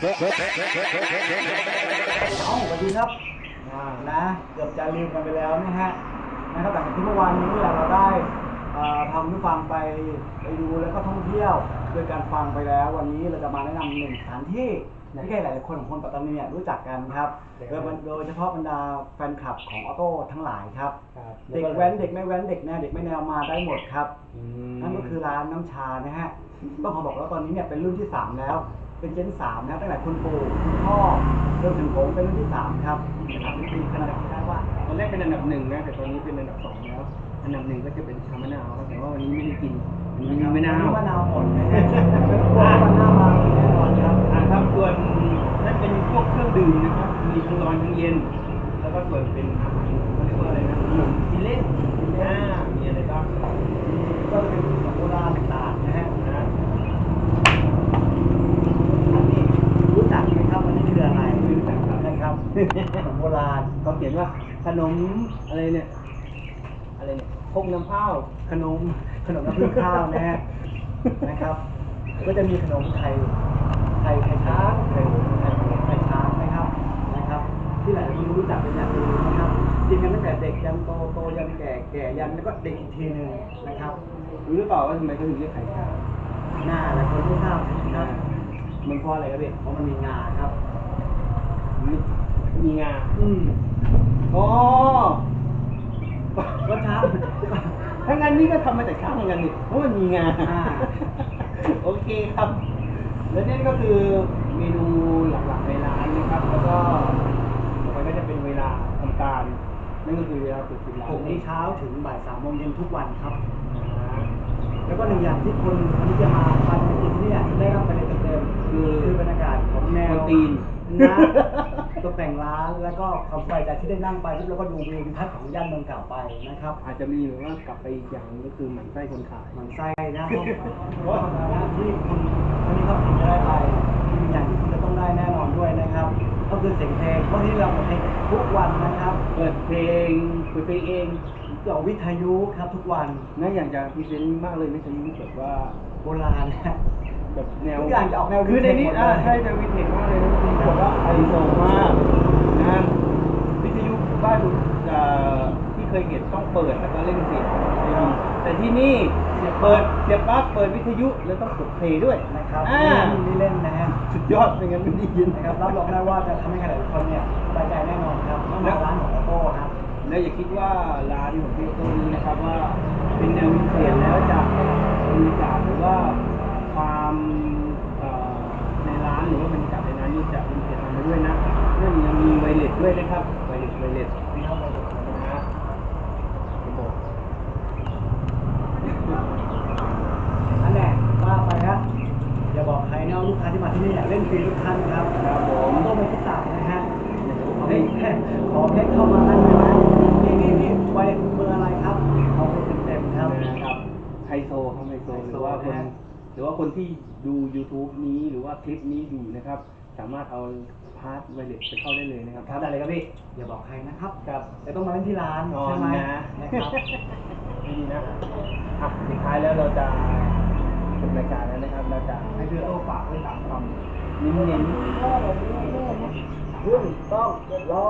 เอาสวัสดีครับอ่านะเกือบจะลืมกันไปแล้วนะฮะนะครับแต่ที่เมื่อวานนี้แหละเราได้อ่าทำผู้ฟังไปไปดูแล้วก็ท่องเที่ยวโดยการฟังไปแล้ว วันนี้เราจะมาแนะนำหนึ่งสถานที่ที่หลายๆคนของคนปัตตานีเนี่ยรู้จักกันครับโดยโดยเฉพาะบรรดาแฟนคลับของออโต้ทั้งหลายครับครับ เด็กแว้นเด็กไม่แว้นเด็กแนวเด็กไม่แนวมาได้หมดครับอืมนั่นก็คือร้านน้ำชานะฮะต้องขอบอกว่าตอนนี้เนี่ยเป็นรุ่นที่ 3 แล้ว เป็นเจน3นะตั้งแต่คุณปู่คุณพ่อจนถึงผมเป็นรุ่นที่3ครับถามจริงๆขนาดที่ได้ว่าตอนแรกเป็นอันดับหนึ่งนะแต่ตอนนี้เป็นอันดับสองแล้วอันดับหนึ่งก็จะเป็นชามะนาวครับแต่ว่าวันนี้ไม่ได้กินวันนี้มีมะนาวมะนาวหมดนะฮะไม่ต้องกลัวว่ามันหน้ามาแน่นอนครับอ่าครับส่วนนั่นเป็นพวกเครื่องดื่มนะครับมีทั้งร้อนทั้งเย็น แล้วก็ส่วนเป็นอาหารเขาเรียกว่าอะไรนะขนมกินเล่นอ่ามีอะไรบ้าง ก็จะเป็นของโบราณต่างๆนะฮะ นะ อันนี้รู้จักไหมครับอันนี้คืออะไรรู้จักครับนะครับ ของโบราณเขาเขียนว่าขนมอะไรเนี่ย อะไรเนี่ยพกน้ำข้าวขนมขนมน้ำผึ้งข้าวนะฮะนะครับ ก็จะมีขนมไข่ไข่ไข่ช้างไข่ไข่ไข่ช้างนะครับนะครับ ที่หลายคนรู้จักเป็นอย่างดีนะครับกินกันตั้งแต่เด็กยันโตโตยันแก่แก่ยันแล้วก็เด็กอีกทีหนึ่งนะครับรู้หรือเปล่าว่าทำไมเขาถึงเรียกไข่ช้างหน้าหลายคนไม่ทราบนะครับมันเพราะอะไรครับพี่เพราะมันมีงาครับ มีงาอืมอ๋อก็ช้างถ้างั้นนี่ก็ทำมาจากช้างเหมือนกันนี่เพราะมันมีงาอ่าโอเคครับ และนี่ก็คือเมนูหลักๆในร้านนะครับ แล้วก็ต่อไปก็จะเป็นเวลาทำการ นั่นก็คือเวลาเปิดปิดร้านหกโมงเช้าถึงบ่ายสามโมงเย็นทุกวันครับอ่าแล้วก็หนึ่งอย่างที่คนคนที่จะมาทานกินที่เนี่ยได้รับไปเต็มๆคือคือบรรยากาศของแนวคนตีนนะ ตกแต่งร้านแล้วก็ความสบายใจที่ได้นั่งไปแล้วก็ดูวิวทิวทัศน์ของย่านเมืองเก่าไปนะครับอาจจะมีหรือว่ากลับไปอีกอย่างหนึ่งก็คือหมั่นไส้คนขาย หมันไส้นะเพราะว่าธรรมดาที่คนคนนี้เขาถึงจะได้ไปมีอย่างที่คุณจะต้องได้แน่นอนด้วยนะครับ ก็คือเสียงเพลงเพราะที่เราเปิดเพลงทุกวันนะครับเปิดเพลงเปิดเพลงเองเกี่ยวกับวิทยุครับทุกวัน น่าอยากจะพรีเซนต์มากเลยไม่ใช่ยุคแบบว่าโบราณนะ แบบแนวทุกอย่างจะออกแนวคือในนี้วินเทจหมดเลยอ่าใช่จะวินเทจมากเลยนะคือแบบว่าไฮโซมากนะวิทยุบ้านเอ่อที่เคยเห็นต้องเปิดแล้วก็เล่นเสียงแต่ที่นี่เปิดเสียบปลั๊กเปิดวิทยุแล้วต้องกดเพลงด้วยนะครับอ่านี่เล่นนะฮะสุดยอดไม่งั้นไม่ได้ยินนะครับรับรองได้ว่าจะทำให้ใครหลายคนเนี่ยสบายใจแน่นอนครับต้องมาร้านของออโต้ครับแล้วอย่าคิดว่าร้านของพี่โต้นี้นะครับว่าเป็นแนววินเทจแล้วจะบรรยากาศหรือว่า เลสด้วยนะครับไวเลสไวเลสนะฮะระบบอันแน่ว่าไปฮะอย่าบอกใครนะว่าลูกค้าที่มาที่นี่เนี่ยเล่นฟรีทุกท่านครับครับผอมอโต้ไม่คิดตังค์นะฮะขอให้ขอแค่เข้ามาอันเลยนะนี่นี่นี่ไวเบอร์อะไรครับเอาไปเต็มๆครับนะครับไฮโซครับไฮโซหรือว่าคนนะฮะหรือว่าคนที่ดู YouTube นี้หรือว่าคลิปนี้อยู่นะครับ สามารถเอา พาร์ทไวเลสไปเข้าได้เลยนะครับครับได้เลยครับพี่อย่าบอกใครนะครับครับแต่ต้องมาเล่นที่ร้านนอใช่นไหมนะนะครับไม่ดีนะอะสุดท้ายแล้วเราจะจบรายการแล้วนะครับเราจะให้เพื่อโต้ฝากไว้สามคำเน้นเรื่องต้องรอ